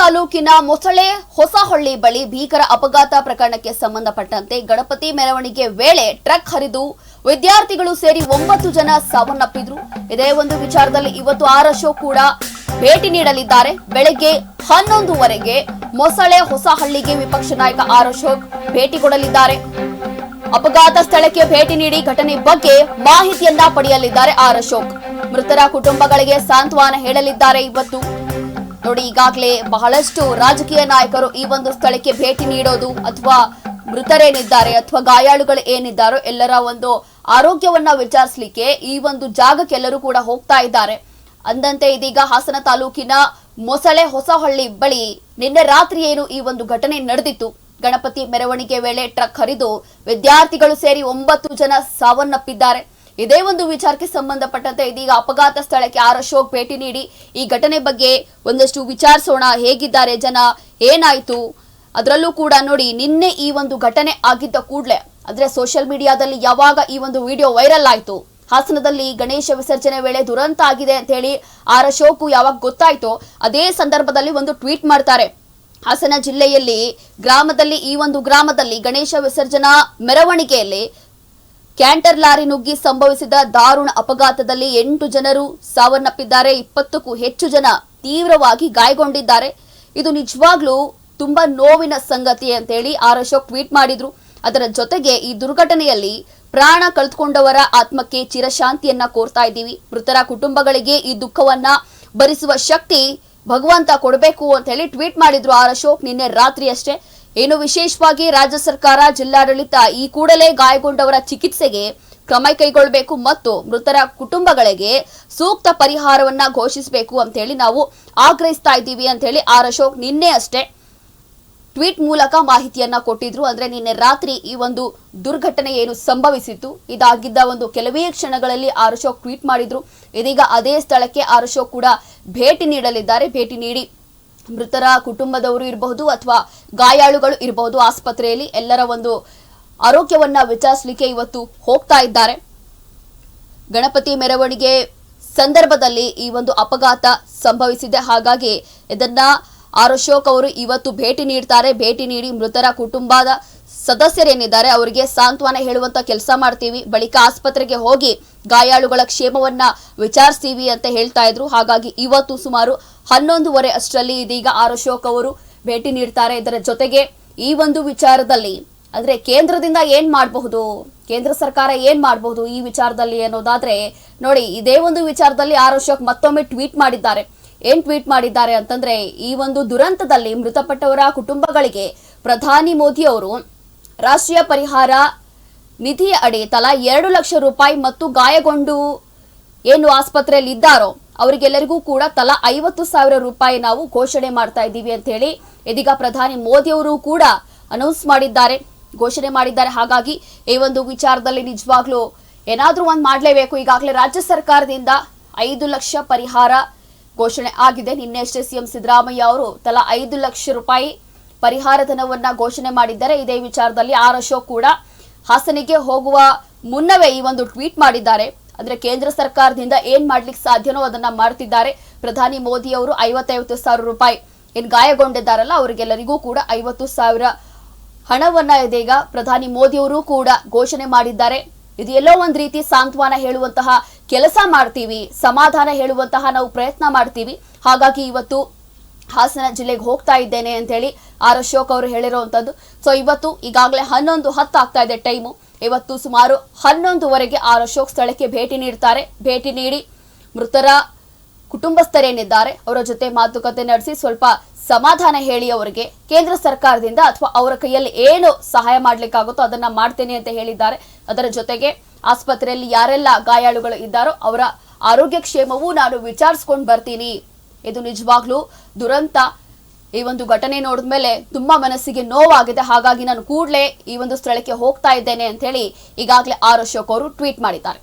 ತಾಲೂಕಿನ ಮೊಸಳೆ ಹೊಸಹಳ್ಳಿ ಬಳಿ ಭೀಕರ ಅಪಘಾತ ಪ್ರಕರಣಕ್ಕೆ ಸಂಬಂಧಪಟ್ಟಂತೆ ಗಣಪತಿ ಮೆರವಣಿಗೆ ವೇಳೆ ಟ್ರಕ್ ಹರಿದು ವಿದ್ಯಾರ್ಥಿಗಳು ಸೇರಿ ಒಂಬತ್ತು ಜನ ಸಾವನ್ನಪ್ಪಿದ್ರು. ಇದೇ ಒಂದು ವಿಚಾರದಲ್ಲಿ ಇವತ್ತು ಆರ್ ಅಶೋಕ್ ಕೂಡ ಭೇಟಿ ನೀಡಲಿದ್ದಾರೆ. ಬೆಳಗ್ಗೆ ಹನ್ನೊಂದುವರೆಗೆ ಮೊಸಳೆ ಹೊಸಹಳ್ಳಿಗೆ ವಿಪಕ್ಷ ನಾಯಕ ಆರ್ ಅಶೋಕ್ ಭೇಟಿ ಕೊಡಲಿದ್ದಾರೆ. ಅಪಘಾತ ಸ್ಥಳಕ್ಕೆ ಭೇಟಿ ನೀಡಿ ಘಟನೆ ಬಗ್ಗೆ ಮಾಹಿತಿಯನ್ನ ಪಡೆಯಲಿದ್ದಾರೆ ಆರ್ ಅಶೋಕ್ ಮೃತರ ಕುಟುಂಬಗಳಿಗೆ ಸಾಂತ್ವನ ಹೇಳಲಿದ್ದಾರೆ ಇವತ್ತು. ನೋಡಿ, ಈಗಾಗಲೇ ಬಹಳಷ್ಟು ರಾಜಕೀಯ ನಾಯಕರು ಈ ಒಂದು ಸ್ಥಳಕ್ಕೆ ಭೇಟಿ ನೀಡೋದು ಅಥವಾ ಮೃತರೇನಿದ್ದಾರೆ ಅಥವಾ ಗಾಯಾಳುಗಳು ಏನಿದ್ದಾರೋ ಎಲ್ಲರ ಒಂದು ಆರೋಗ್ಯವನ್ನ ವಿಚಾರಿಸಲಿಕ್ಕೆ ಈ ಒಂದು ಜಾಗಕ್ಕೆ ಎಲ್ಲರೂ ಕೂಡ ಹೋಗ್ತಾ ಇದ್ದಾರೆ. ಅಂದಂತೆ ಇದೀಗ ಹಾಸನ ತಾಲೂಕಿನ ಮೊಸಳೆ ಹೊಸಹಳ್ಳಿ ಬಳಿ ನಿನ್ನೆ ರಾತ್ರಿ ಏನು ಈ ಒಂದು ಘಟನೆ ನಡೆದಿತ್ತು. ಗಣಪತಿ ಮೆರವಣಿಗೆ ವೇಳೆ ಟ್ರಕ್ ಹರಿದು ವಿದ್ಯಾರ್ಥಿಗಳು ಸೇರಿ ಒಂಬತ್ತು ಜನ ಸಾವನ್ನಪ್ಪಿದ್ದಾರೆ. ಇದೇ ಒಂದು ವಿಚಾರಕ್ಕೆ ಸಂಬಂಧಪಟ್ಟಂತೆ ಇದೀಗ ಅಪಘಾತ ಸ್ಥಳಕ್ಕೆ ಆರ್ ಅಶೋಕ್ ಭೇಟಿ ನೀಡಿ ಈ ಘಟನೆ ಬಗ್ಗೆ ಒಂದಷ್ಟು ವಿಚಾರಿಸೋಣ. ಹೇಗಿದ್ದಾರೆ ಜನ? ಏನಾಯ್ತು? ಅದರಲ್ಲೂ ಕೂಡ ನೋಡಿ, ನಿನ್ನೆ ಈ ಒಂದು ಘಟನೆ ಆಗಿದ್ದ ಕೂಡಲೇ, ಅಂದ್ರೆ ಸೋಷಿಯಲ್ ಮೀಡಿಯಾದಲ್ಲಿ ಯಾವಾಗ ಈ ಒಂದು ವಿಡಿಯೋ ವೈರಲ್ ಆಯ್ತು? ಹಾಸನದಲ್ಲಿ ಗಣೇಶ ವಿಸರ್ಜನೆ ವೇಳೆ ದುರಂತ ಆಗಿದೆ ಅಂತ ಹೇಳಿ ಆರ್ ಅಶೋಕ್ ಯಾವಾಗ ಗೊತ್ತಾಯ್ತೋ, ಅದೇ ಸಂದರ್ಭದಲ್ಲಿ ಒಂದು ಟ್ವೀಟ್ ಮಾಡ್ತಾರೆ. ಹಾಸನ ಜಿಲ್ಲೆಯಲ್ಲಿ, ಗ್ರಾಮದಲ್ಲಿ, ಈ ಒಂದು ಗ್ರಾಮದಲ್ಲಿ ಗಣೇಶ ವಿಸರ್ಜನಾ ಮೆರವಣಿಗೆಯಲ್ಲಿ ಕ್ಯಾಂಟರ್ ಲಾರಿ ನುಗ್ಗಿ ಸಂಭವಿಸಿದ ದಾರುಣ ಅಪಘಾತದಲ್ಲಿ ಎಂಟು ಜನರು ಸಾವನ್ನಪ್ಪಿದ್ದಾರೆ, ಇಪ್ಪತ್ತಕ್ಕೂ ಹೆಚ್ಚು ಜನ ತೀವ್ರವಾಗಿ ಗಾಯಗೊಂಡಿದ್ದಾರೆ. ಇದು ನಿಜವಾಗ್ಲೂ ತುಂಬಾ ನೋವಿನ ಸಂಗತಿ ಅಂತೇಳಿ ಆರ್ ಅಶೋಕ್ ಟ್ವೀಟ್ ಮಾಡಿದ್ರು. ಅದರ ಜೊತೆಗೆ ಈ ದುರ್ಘಟನೆಯಲ್ಲಿ ಪ್ರಾಣ ಕಳೆದುಕೊಂಡವರ ಆತ್ಮಕ್ಕೆ ಚಿರಶಾಂತಿಯನ್ನ ಕೋರ್ತಾ ಇದ್ದೀವಿ. ಮೃತರ ಕುಟುಂಬಗಳಿಗೆ ಈ ದುಃಖವನ್ನ ಭರಿಸುವ ಶಕ್ತಿ ಭಗವಂತ ಕೊಡಬೇಕು ಅಂತ ಹೇಳಿ ಟ್ವೀಟ್ ಮಾಡಿದ್ರು ಆರ್ ಅಶೋಕ್ ನಿನ್ನೆ ರಾತ್ರಿ ಅಷ್ಟೇ. ಏನು ವಿಶೇಷವಾಗಿ ರಾಜ್ಯ ಸರ್ಕಾರ, ಜಿಲ್ಲಾಡಳಿತ ಈ ಕೂಡಲೇ ಗಾಯಗೊಂಡವರ ಚಿಕಿತ್ಸೆಗೆ ಕ್ರಮ ಕೈಗೊಳ್ಳಬೇಕು ಮತ್ತು ಮೃತರ ಕುಟುಂಬಗಳಿಗೆ ಸೂಕ್ತ ಪರಿಹಾರವನ್ನ ಘೋಷಿಸಬೇಕು ಅಂತ ಹೇಳಿ ನಾವು ಆಗ್ರಹಿಸ್ತಾ ಇದ್ದೀವಿ ಅಂತ ಹೇಳಿ ಆರ್ ಅಶೋಕ್ ನಿನ್ನೆ ಅಷ್ಟೇ ಟ್ವೀಟ್ ಮೂಲಕ ಮಾಹಿತಿಯನ್ನ ಕೊಟ್ಟಿದ್ರು. ಅಂದ್ರೆ ನಿನ್ನೆ ರಾತ್ರಿ ಈ ಒಂದು ದುರ್ಘಟನೆ ಏನು ಸಂಭವಿಸಿತ್ತು, ಇದಾಗಿದ್ದ ಒಂದು ಕೆಲವೇ ಕ್ಷಣಗಳಲ್ಲಿ ಆರ್ ಅಶೋಕ್ ಟ್ವೀಟ್ ಮಾಡಿದ್ರು. ಇದೀಗ ಅದೇ ಸ್ಥಳಕ್ಕೆ ಆರ್ ಅಶೋಕ್ ಕೂಡ ಭೇಟಿ ನೀಡಲಿದ್ದಾರೆ. ಭೇಟಿ ನೀಡಿ ಮೃತರ ಕುಟುಂಬದವರು ಇರಬಹುದು ಅಥವಾ ಗಾಯಾಳುಗಳು ಇರಬಹುದು. ಆಸ್ಪತ್ರೆಯಲ್ಲಿ ಎಲ್ಲರ ಒಂದು ಆರೋಗ್ಯವನ್ನ ವಿಚಾರಿಸಲಿಕ್ಕೆ ಇವತ್ತು ಹೋಗ್ತಾ ಇದ್ದಾರೆ. ಗಣಪತಿ ಮೆರವಣಿಗೆ ಸಂದರ್ಭದಲ್ಲಿ ಈ ಒಂದು ಅಪಘಾತ ಸಂಭವಿಸಿದೆ. ಹಾಗಾಗಿ ಇದನ್ನ ಆರ್ ಅಶೋಕ್ ಅವರು ಇವತ್ತು ಭೇಟಿ ನೀಡ್ತಾರೆ. ಭೇಟಿ ನೀಡಿ ಮೃತರ ಕುಟುಂಬದ ಸದಸ್ಯರೇನಿದ್ದಾರೆ ಅವರಿಗೆ ಸಾಂತ್ವನ ಹೇಳುವಂತ ಕೆಲಸ ಮಾಡ್ತೀವಿ. ಬಳಿಕ ಆಸ್ಪತ್ರೆಗೆ ಹೋಗಿ ಗಾಯಾಳುಗಳ ಕ್ಷೇಮವನ್ನ ವಿಚಾರಿಸ್ತೀವಿ ಅಂತ ಹೇಳ್ತಾ ಇದ್ರು. ಹಾಗಾಗಿ ಇವತ್ತು ಸುಮಾರು ಹನ್ನೊಂದುವರೆ ಅಷ್ಟರಲ್ಲಿ ಇದೀಗ ಆರ್ ಅಶೋಕ್ ಅವರು ಭೇಟಿ ನೀಡ್ತಾರೆ. ಇದರ ಜೊತೆಗೆ ಈ ಒಂದು ವಿಚಾರದಲ್ಲಿ ಅಂದ್ರೆ ಕೇಂದ್ರದಿಂದ ಏನ್ ಮಾಡಬಹುದು? ಕೇಂದ್ರ ಸರ್ಕಾರ ಏನ್ ಮಾಡಬಹುದು ಈ ವಿಚಾರದಲ್ಲಿ ಅನ್ನೋದಾದ್ರೆ ನೋಡಿ, ಇದೇ ಒಂದು ವಿಚಾರದಲ್ಲಿ ಆರ್ ಅಶೋಕ್ ಮತ್ತೊಮ್ಮೆ ಟ್ವೀಟ್ ಮಾಡಿದ್ದಾರೆ. ಏನ್ ಟ್ವೀಟ್ ಮಾಡಿದ್ದಾರೆ ಅಂತಂದ್ರೆ ಈ ಒಂದು ದುರಂತದಲ್ಲಿ ಮೃತಪಟ್ಟವರ ಕುಟುಂಬಗಳಿಗೆ ಪ್ರಧಾನಿ ಮೋದಿ ಅವರು ರಾಷ್ಟ್ರೀಯ ಪರಿಹಾರ ನಿಧಿಯ ಅಡಿ ತಲಾ ಎರಡು ಲಕ್ಷ ರೂಪಾಯಿ ಮತ್ತು ಗಾಯಗೊಂಡು ಏನು ಆಸ್ಪತ್ರೆಯಲ್ಲಿ ಇದ್ದಾರೋ ಅವರಿಗೆಲ್ಲರಿಗೂ ಕೂಡ ತಲಾ ಐವತ್ತು ಸಾವಿರ ರೂಪಾಯಿ ನಾವು ಘೋಷಣೆ ಮಾಡ್ತಾ ಇದ್ದೀವಿ ಅಂತ ಹೇಳಿ ಇದೀಗ ಪ್ರಧಾನಿ ಮೋದಿ ಅವರು ಕೂಡ ಅನೌನ್ಸ್ ಮಾಡಿದ್ದಾರೆ, ಘೋಷಣೆ ಮಾಡಿದ್ದಾರೆ. ಹಾಗಾಗಿ ಈ ಒಂದು ವಿಚಾರದಲ್ಲಿ ನಿಜವಾಗ್ಲೂ ಏನಾದರೂ ಒಂದು ಮಾಡಲೇಬೇಕು. ಈಗಾಗಲೇ ರಾಜ್ಯ ಸರ್ಕಾರದಿಂದ ಐದು ಲಕ್ಷ ಪರಿಹಾರ ಘೋಷಣೆ ಆಗಿದೆ. ನಿನ್ನೆಷ್ಟೇ ಸಿಎಂ ಸಿದ್ದರಾಮಯ್ಯ ಅವರು ತಲಾ ಐದು ಲಕ್ಷ ರೂಪಾಯಿ ಪರಿಹಾರ ಧನವನ್ನ ಘೋಷಣೆ ಮಾಡಿದ್ದಾರೆ. ಇದೇ ವಿಚಾರದಲ್ಲಿ ಆರ್ ಅಶೋಕ್ ಕೂಡ ಹಾಸನಿಗೆ ಹೋಗುವ ಮುನ್ನವೇ ಈ ಒಂದು ಟ್ವೀಟ್ ಮಾಡಿದ್ದಾರೆ. ಅಂದ್ರೆ ಕೇಂದ್ರ ಸರ್ಕಾರದಿಂದ ಏನ್ ಮಾಡ್ಲಿಕ್ಕೆ ಸಾಧ್ಯನೋ ಅದನ್ನ ಮಾಡ್ತಿದ್ದಾರೆ. ಪ್ರಧಾನಿ ಮೋದಿ ಅವರು ಐವತ್ತೈವತ್ತು ಸಾವಿರ ರೂಪಾಯಿ ಏನ್ ಗಾಯಗೊಂಡಿದ್ದಾರಲ್ಲ, ಅವರಿಗೆಲ್ಲರಿಗೂ ಕೂಡ ಐವತ್ತು ಸಾವಿರ ಹಣವನ್ನ ಇದೀಗ ಪ್ರಧಾನಿ ಮೋದಿ ಅವರು ಕೂಡ ಘೋಷಣೆ ಮಾಡಿದ್ದಾರೆ. ಇದು ಎಲ್ಲೋ ಒಂದ್ ರೀತಿ ಸಾಂತ್ವನ ಹೇಳುವಂತಹ ಕೆಲಸ ಮಾಡ್ತೀವಿ, ಸಮಾಧಾನ ಹೇಳುವಂತಹ ನಾವು ಪ್ರಯತ್ನ ಮಾಡ್ತೀವಿ. ಹಾಗಾಗಿ ಇವತ್ತು ಹಾಸನ ಜಿಲ್ಲೆಗೆ ಹೋಗ್ತಾ ಇದ್ದೇನೆ ಅಂತ ಹೇಳಿ ಆರ್ ಅಶೋಕ್ ಅವರು ಹೇಳಿರುವಂತದ್ದು. ಸೊ ಇವತ್ತು ಈಗಾಗಲೇ ಹನ್ನೊಂದು ಹತ್ತು ಆಗ್ತಾ ಇದೆ ಟೈಮು ಇವತ್ತು ಸುಮಾರು ಹನ್ನೊಂದುವರೆಗೆ ಆರ್ ಅಶೋಕ್ ಸ್ಥಳಕ್ಕೆ ಭೇಟಿ ನೀಡ್ತಾರೆ. ಭೇಟಿ ನೀಡಿ ಮೃತರ ಕುಟುಂಬಸ್ಥರೇನಿದ್ದಾರೆ, ಅವರ ಜೊತೆ ಮಾತುಕತೆ ನಡೆಸಿ ಸ್ವಲ್ಪ ಸಮಾಧಾನ ಹೇಳಿ ಅವರಿಗೆ. ಕೇಂದ್ರ ಸರ್ಕಾರದಿಂದ ಅಥವಾ ಅವರ ಕೈಯಲ್ಲಿ ಏನು ಸಹಾಯ ಮಾಡ್ಲಿಕ್ಕಾಗುತ್ತೋ ಅದನ್ನ ಮಾಡ್ತೇನೆ ಅಂತ ಹೇಳಿದ್ದಾರೆ. ಅದರ ಜೊತೆಗೆ ಆಸ್ಪತ್ರೆಯಲ್ಲಿ ಯಾರೆಲ್ಲ ಗಾಯಾಳುಗಳು ಇದ್ದಾರೋ ಅವರ ಆರೋಗ್ಯ ಕ್ಷೇಮವೂ ನಾನು ವಿಚಾರಿಸ್ಕೊಂಡು ಬರ್ತೀನಿ. ಇದು ನಿಜವಾಗ್ಲೂ ದುರಂತ. ಈ ಒಂದು ಘಟನೆ ನೋಡಿದ ಮೇಲೆ ತುಂಬಾ ಮನಸ್ಸಿಗೆ ನೋವಾಗಿದೆ. ಹಾಗಾಗಿ ನಾನು ಕೂಡಲೇ ಈ ಒಂದು ಸ್ಥಳಕ್ಕೆ ಹೋಗ್ತಾ ಇದ್ದೇನೆ ಅಂತ ಹೇಳಿ ಈಗಾಗಲೇ ಆರ್ ಅಶೋಕ್ ಅವರು ಟ್ವೀಟ್ ಮಾಡಿದ್ದಾರೆ.